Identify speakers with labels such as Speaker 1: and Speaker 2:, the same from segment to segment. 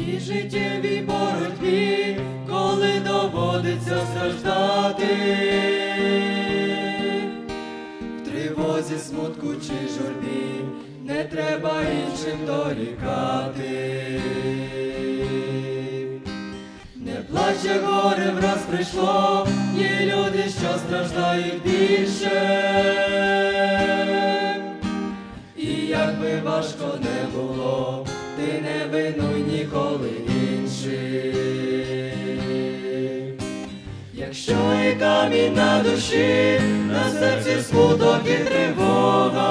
Speaker 1: цій життєвій боротьбі, коли доводиться страждати, в тривозі, смутку чи журбі, не треба іншим дорікати. Не плаче горе враз прийшло, є люди, що страждають більше. Як би важко не було, винуй ніколи інших. Якщо і камінь на душі, на серці смуток і тривога,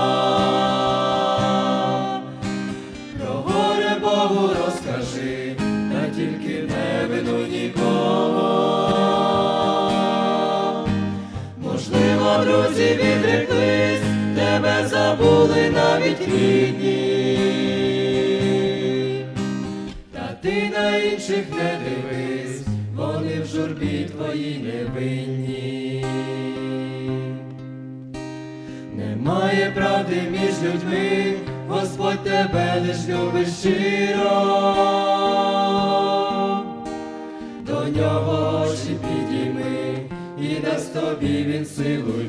Speaker 1: про горе Богу розкажи, та тільки не винуй нікого. Можливо, друзі відреклись, тебе забули навіть рідні. Інших не дивись, вони в журбі твої невинні. Немає правди між людьми, Господь тебе лиш любить щиро. До нього очі підійми, і дасть тобі він силу й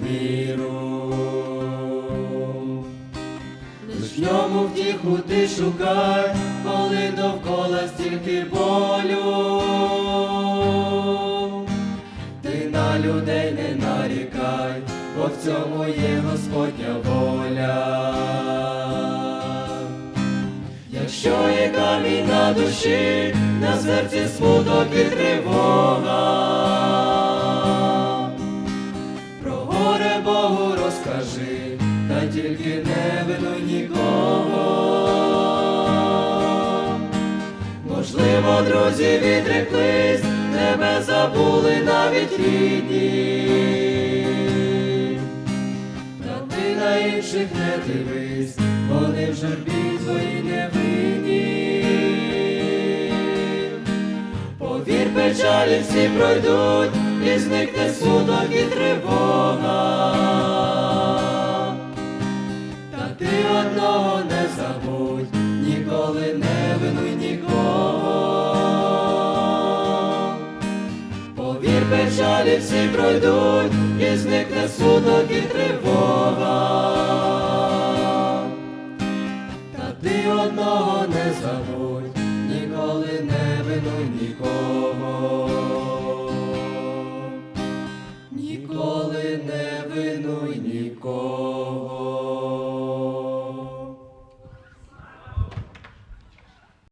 Speaker 1: Ньому втіху ти шукай, коли довкола стільки болю. Ти на людей не нарікай, бо в цьому є Господня воля. Якщо є камінь на душі, на серці смуток і тривога, тільки не винуй нікого. Можливо, друзі відреклись, тебе забули навіть рідні. Та ти на інших не дивись, вони в журбі твої невинні. Повір, печалі всі пройдуть, і зникне смуток і тривога. Ніколи не винуй нікого. Повір, печалі всі пройдуть, і зникне смуток і тривога. Та ти одного не забудь, ніколи не винуй нікого. Ніколи не винуй нікого.